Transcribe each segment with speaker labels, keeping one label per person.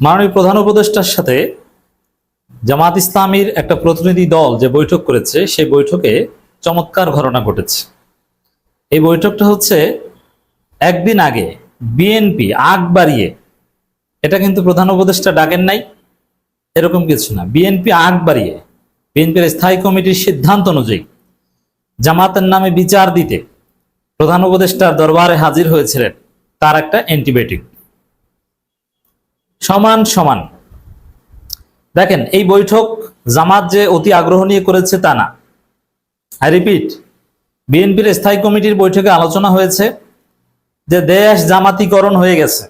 Speaker 1: মাননীয় প্রধান উপদেষ্টার সাথে জামাত ইসলামীর একটা প্রতিনিধি দল যে বৈঠক করেছে, সেই বৈঠকে চমৎকার ঘটনা ঘটেছে। এই বৈঠকটা হচ্ছে একদিন আগে বিএনপি আগ বাড়িয়ে, এটা কিন্তু প্রধান উপদেষ্টা ডাকেন নাই, এরকম কিছু না। বিএনপি আগ বাড়িয়ে, বিএনপির স্থায়ী কমিটির সিদ্ধান্ত অনুযায়ী জামাতের নামে বিচার দিতে প্রধান উপদেষ্টার দরবারে হাজির হয়েছিলেন তার একটা অ্যান্টিবায়োটিক। সমান সমান। দেখেন, এই বৈঠক জামাত যে অতি আগ্রহ নিয়ে করেছে তা না। আই রিপিট, বিএনপির স্থায়ী কমিটির বৈঠকে আলোচনা হয়েছে যে দেশ জামাতিকরণ হয়ে গেছে।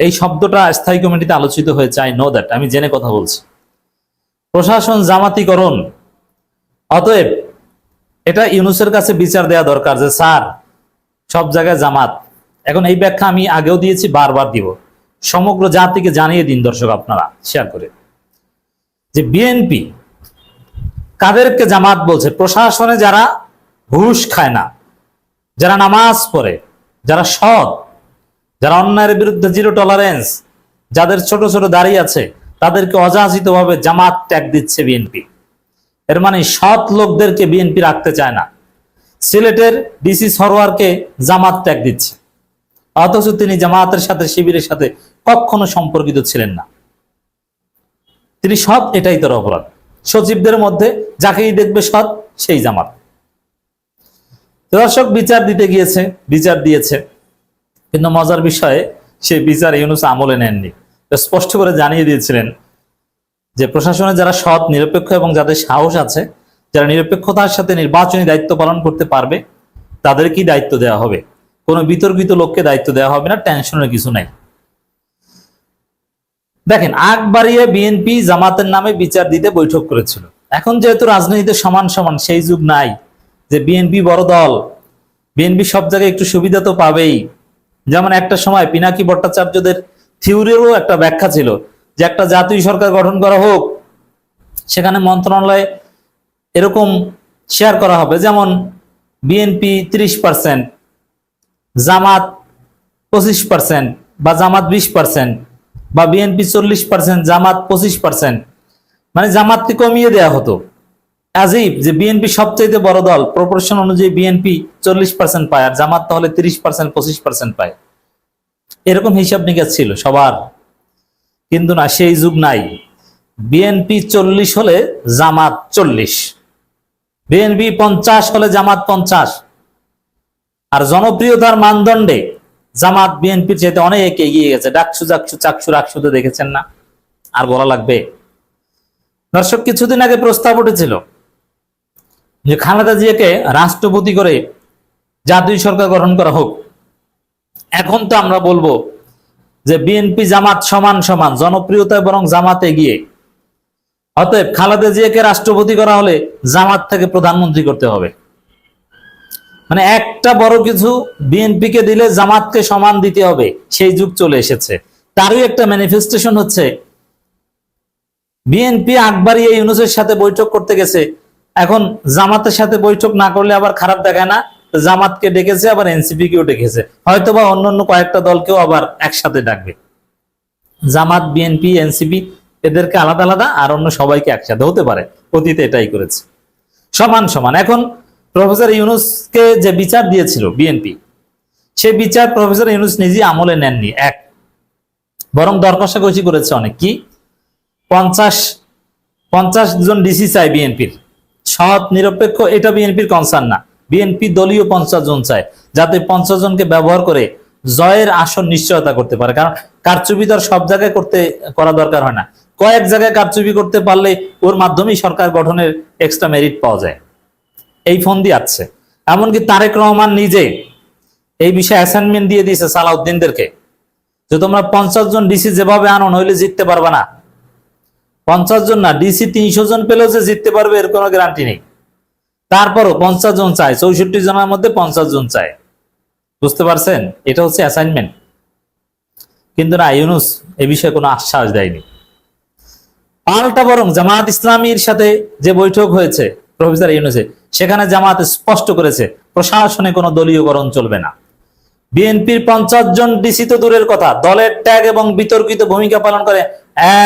Speaker 1: এই শব্দটা স্থায়ী কমিটিতে আলোচিত হয়েছে আই নো দ্যাট আমি জেনে কথা বলছি। প্রশাসন জামাতিকরণ, অতএব এটা ইউনুসের কাছে বিচার দেওয়া দরকার যে, স্যার, সব জায়গায় জামাত। এখন এই ব্যাখ্যা আমি আগেও দিয়েছি, বারবার দিব। সমগ্র জাতিকে জানিয়ে দিন দর্শক আপনারা শেয়ার করে। যে বিএনপি কাদেরকে জামাত বলছে, প্রশাসনে যারা ঘুষ খায় না, যারা নামাজ পড়ে, যারা সৎ, যারা অন্যায়ের বিরুদ্ধে জিরো টলারেন্স যাদের ছোট ছোট দাড়ি আছে, তাদেরকে অযাচিতভাবে জামাত ট্যাগ দিচ্ছে বিএনপি এর মানে সৎ লোকদেরকে বিএনপি রাখতে চায় না। সিলেটের ডিসি সরোয়ারকে জামাত ত্যাগ দিচ্ছে। অথচ তিনি জামাতের সাথে, শিবিরের সাথে কখনো সম্পর্কিত ছিলেন না। তিনি সৎ, এটাই তার অপরাধ সচিবদের মধ্যে যাকেই দেখবে সৎ, সেই জামাত। দর্শক, বিচার দিতে গিয়েছে, বিচার দিয়েছে। কিন্তু মজার বিষয়ে সে বিচার ইউনুস আমলে নেননি। স্পষ্ট করে জানিয়ে দিয়েছিলেন যে প্রশাসনে যারা সৎ, নিরপেক্ষ এবং যাদের সাহস আছে, যারা নিরপেক্ষতার সাথে নির্বাচনী দায়িত্ব পালন করতে পারবে, তাদেরকেই দায়িত্ব দেওয়া হবে। কোনো বিতর্কিত লোককে দায়িত্ব দেওয়া হবে না, টেনশনের কিছু নাই। দেখেন আগ বাড়িয়ে বিএনপি জামাতের নামে বিচার দিতে বৈঠক করেছিল। এখন যেহেতু রাজনীতিতে সমান সমান, সেই যুগ নাই যে বিএনপি বড় দল বিএনপি সব জায়গায় একটু সুবিধা তো পাবেই। যেমন একটা সময় পিনাকি ভট্টাচার্যদের থিওরিরও একটা ব্যাখ্যা ছিল যে একটা জাতীয় সরকার গঠন করা হোক, সেখানে মন্ত্রণালয়ে এরকম শেয়ার করা হবে। যেমন বিএনপি ত্রিশ পার্সেন্ট জামাত পঁচিশ পার্সেন্ট বা জামাত বিশ পার্সেন্ট বা বিএনপি চল্লিশ পার্সেন্ট জামাত পঁচিশ পার্সেন্ট মানে জামাতকে কমিয়ে দেয়া হতো। আজিব যে বিএনপি সবচাইতে বড় দল প্রপোর্শন অনুযায়ী বিএনপি চল্লিশ পার্সেন্ট পায় আর জামাত তাহলে তিরিশ পার্সেন্ট পঁচিশ পার্সেন্ট পায়। এরকম হিসাব নিকাশ ছিল সবার। কিন্তু না, সেই যুগ নাই। বিএনপি চল্লিশ হলে জামাত চল্লিশ। বিএনপি পঞ্চাশ হলে জামাত পঞ্চাশ। আর জনপ্রিয়তার মানদণ্ডে জামাত বিএনপির চাইতে অনেক এগিয়ে গেছে। ডাকসু ডাকসু চাকসু রাকসুতে দেখেছেন না। আর বলা লাগবে। দর্শক, কিছুদিন আগে প্রস্তাব উঠেছিল যে খালেদা জিয়াকে রাষ্ট্রপতি করে জাতীয় সরকার গঠন করা হোক। এখন তো আমরা বলব যে বিএনপি জামাত সমান সমান জনপ্রিয়তায় বরং জামাতে এগিয়ে। অতএব খালেদা জিয়াকে রাষ্ট্রপতি করা হলে জামাত থেকে প্রধানমন্ত্রী করতে হবে। মানে একটা বড় কিছু বিএনপিকে দিলে জামাতকে সমান দিতে হবে, সেই যুগ চলে এসেছে। তারই একটা ম্যানিফেস্টেশন হচ্ছে, বিএনপি আকবরী এই ইউনুসের সাথে বৈঠক করতে গেছে। এখন জামাতের সাথে বৈঠক না করলে আবার খারাপ দেখায় না, জামাতকে ডেকেছে, আবার এনসিপি কেও ডেকেছে। হয়তোবা অন্য অন্য কয়েকটা দলকেও আবার একসাথে ডাকবে। জামাত, বিএনপি, এনসিপি, এদেরকে আলাদা আলাদা, আর অন্য সবাইকে একসাথে হতে পারে। অতীতে এটাই করেছে। সমান সমান। এখন প্রফেসর ইউনুসকে যে বিচার দিয়েছিল বিএনপি সে বিচার প্রফেসর ইউনুস নিজে আমলে নেননি, এক। বরং দর কষাকষি করেছে অনেক। কি? পঞ্চাশ পঞ্চাশ জন ডিসি চাই বিএনপির সৎ, নিরপেক্ষ, এটা বিএনপির কনসার্ন না। বিএনপি দলীয় পঞ্চাশ জন চায়, যাতে পঞ্চাশ জনকে ব্যবহার করে জয়ের আসন নিশ্চয়তা করতে পারে। কারণ কারচুপি তো সব জায়গায় করতে, করা দরকার হয় না। কয়েক জায়গায় কারচুপি করতে পারলে ওর মাধ্যমেই সরকার গঠনের এক্সট্রা মেরিট পাওয়া যায়। এই ফোন দিয়ে আসছে এমনকি তারেক রহমান নিজে এই বিষয়ে অ্যাসাইনমেন্ট দিয়ে দিয়েছে সালাউদ্দিনদেরকে। যে তোমরা পঞ্চাশ জন ডিসি যেভাবে আনো, নইলে জিততে পারবে না। পঞ্চাশ জন না ডিসি তিনশো জন পেলেও যে জিততে পারবে, এর কোনো গ্যারান্টি নেই। তারপরও পঞ্চাশ জন চায়, চৌষট্টি জনের মধ্যে পঞ্চাশ জন চায়। বুঝতে পারছেন? এটা হচ্ছে অ্যাসাইনমেন্ট কিন্তু না, ইউনুস এ বিষয়ে কোনো আশ্বাস দেয়নি। পাল্টা বরং জামাত ইসলামীর সাথে যে বৈঠক হয়েছে প্রফেসর ইউনুসে, সেখানে জামাত স্পষ্ট করেছে, প্রশাসনে কোনো দলীয়করণ চলবে না। বিএনপির পঞ্চাশ জন ডিসি তো দূরের কথা, দলের ট্যাগ এবং বিতর্কিত ভূমিকা পালন করে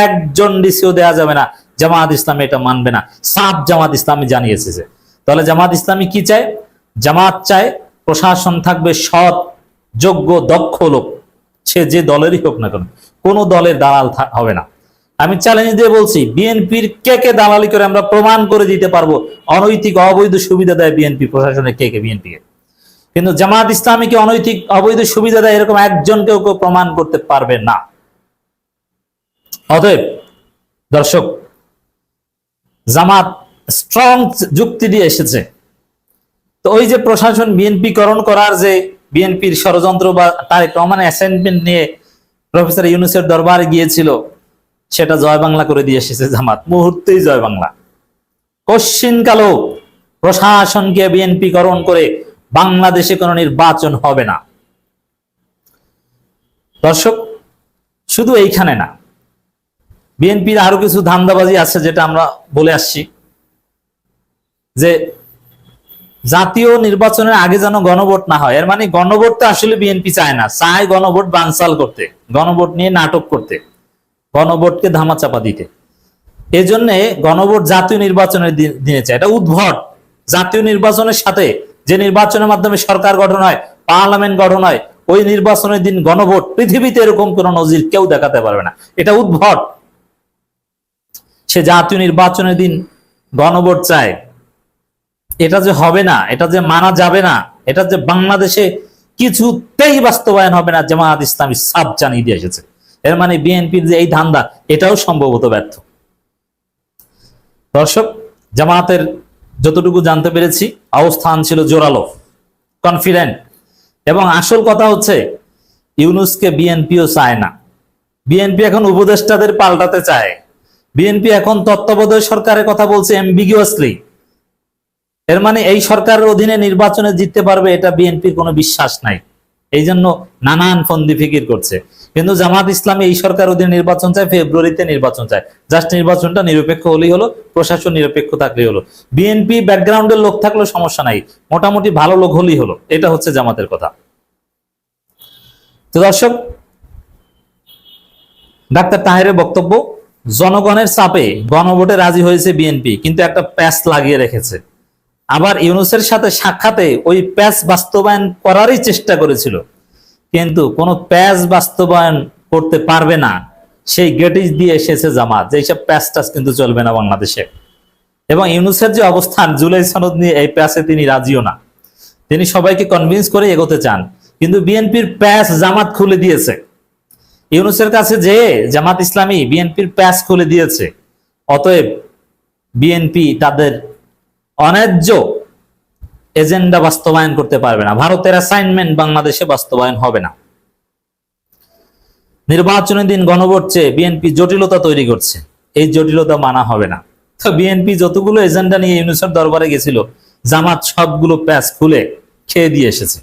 Speaker 1: একজন ডিসিও দেয়া যাবে না। জামাত ইসলামী এটা মানবে না। সাফ জামাত ইসলামী জানিয়েছে যে, তাহলে জামাত ইসলামী কি চায়? জামাত চায় প্রশাসন থাকবে সৎ, যোগ্য, দক্ষ লোক। সে যে দলেরই হোক না কেন, কোনো দলের দালাল হবে না। আমি চ্যালেঞ্জ দিয়ে বলছি বিএনপির কে কে দালালি করে আমরা প্রমাণ করে দিতে পারব? অনৈতিক, অবৈধ সুবিধা দেয় বিএনপি প্রশাসনের কে কে বিএনপি কিন্তু জামাত ইসলামীকে অনৈতিক, অবৈধ সুবিধা দেয় এরকম একজন কেউ কেউ প্রমাণ করতে পারবে না। অতএব, দর্শক, জামাত স্ট্রং যুক্তি দিয়ে এসেছে। তো ওই যে প্রশাসন বিএনপি করণ করার যে বিএনপির ষড়যন্ত্র বা তারেক রহমানের অ্যাসাইনমেন্ট নিয়ে প্রফেসর ইউনুসের দরবারে গিয়েছিল সেটা জয় বাংলা করে দিয়ে এসেছে জামাত। মুহূর্তেই জয় বাংলা। কশ্চিন কালো প্রশাসনকে বিএনপি করণ করে বাংলাদেশে কোনো নির্বাচন হবে না। দর্শক, শুধু এইখানে না, বিএনপির আরও কিছু ধান্দাবাজি আছে যেটা আমরা বলে আসছি। যে জাতীয় নির্বাচনের আগে যেন গণভোট না হয়, এর মানে গণভোট তো আসলে বিএনপি চায় না, চায় গণভোট বানসাল করতে, গণভোট নিয়ে নাটক করতে। গণভোটকে ধামাচাপা দিতে। এজন্য গণভোট জাতীয় নির্বাচনের দিন- এটা উদ্ভট। জাতীয় নির্বাচনের সাথে যে নির্বাচনের মাধ্যমে সরকার গঠন হয়, পার্লামেন্ট গঠন হয়, ওই নির্বাচনের দিন গণভোট পৃথিবীতে এরকম কোন নজির কেউ দেখাতে পারবে না। এটা উদ্ভট। সে জাতীয় নির্বাচনের দিন গণভোট চায়। এটা যে হবে না, এটা যে মানা যাবে না, এটা যে বাংলাদেশে কিছুতেই বাস্তবায়ন হবে না, জামায়াত ইসলামী সাব জানিয়ে দিয়ে এসেছে। এর মানে বিএনপির যে এই ধান্দা, এটাও সম্ভবত ব্যর্থ। দর্শক, জামায়াতের যতটুকু জানতে পেরেছি, অবস্থান ছিল জোরালো কনফিডেন্ট এবং আসল কথা হচ্ছে, ইউনুসকে বিএনপিও চায় না। বিএনপি এখন উপদেষ্টাদের পাল্টাতে চায়। বিএনপি এখন তত্ত্বাবধায়ক সরকারের কথা বলছে এমবিগিউয়াসলি এর মানে এই সরকারের অধীনে নির্বাচনে জিততে পারবে, এটা বিএনপির কোনো বিশ্বাস নাই। এই জন্য নানান ফন্দি ফিকির করছে। কিন্তু জামাত ইসলামী এই সরকার অধীনে নির্বাচন চায়, ফেব্রুয়ারিতে নির্বাচন চায়। জাস্ট নির্বাচনটা নিরপেক্ষ হলেই হলো, প্রশাসন নিরপেক্ষ থাকলেই হলো। বিএনপি ব্যাকগ্রাউন্ডের লোক থাকলেও সমস্যা নাই, মোটামুটি ভালো লোক হলেই হলো, এটা হচ্ছে জামাতের কথা। তো দর্শক, ডাক্তার তাহেরের বক্তব্য, জনগণের চাপে গণভোটে রাজি হয়েছে বিএনপি কিন্তু একটা প্যাচ লাগিয়ে রেখেছে। আবার ইউনুসের সাথে সাক্ষাতে ওই প্যাচ বাস্তবায়ন করারই চেষ্টা করেছিল। কিন্তু কোনো প্যাচ বাস্তবায়ন করতে পারবে না। সেই গেটিস দিয়ে এসেছে জামাত এইসব প্যাচ টাচ কিন্তু চলবে না বাংলাদেশে। এবং ইউনুসের যে অবস্থান, জুলাই সনদ নিয়ে এই প্যাচে তিনি রাজিও না। তিনি সবাইকে কনভিন্স করে এগোতে চান, কিন্তু বিএনপির প্যাচ জামাত খুলে দিয়েছে। ইউনুসের কাছে যে জামাত ইসলামী বিএনপির প্যাচ খুলে দিয়েছে। অতএব বিএনপি তাদের অন্যায্য এজেন্ডা বাস্তবায়ন করতে পারবে না। ভারতের অ্যাসাইনমেন্ট বাংলাদেশে বাস্তবায়ন হবে না। নির্বাচনের দিন গণভোট চেয়ে বিএনপি জটিলতা তৈরি করছে। এই জটিলতা মানা হবে না। তো বিএনপি যতগুলো এজেন্ডা নিয়ে ইউনুসের দরবারে গেছিল, জামাত সবগুলো প্যাচ খুলে খেয়ে দিয়ে এসেছে।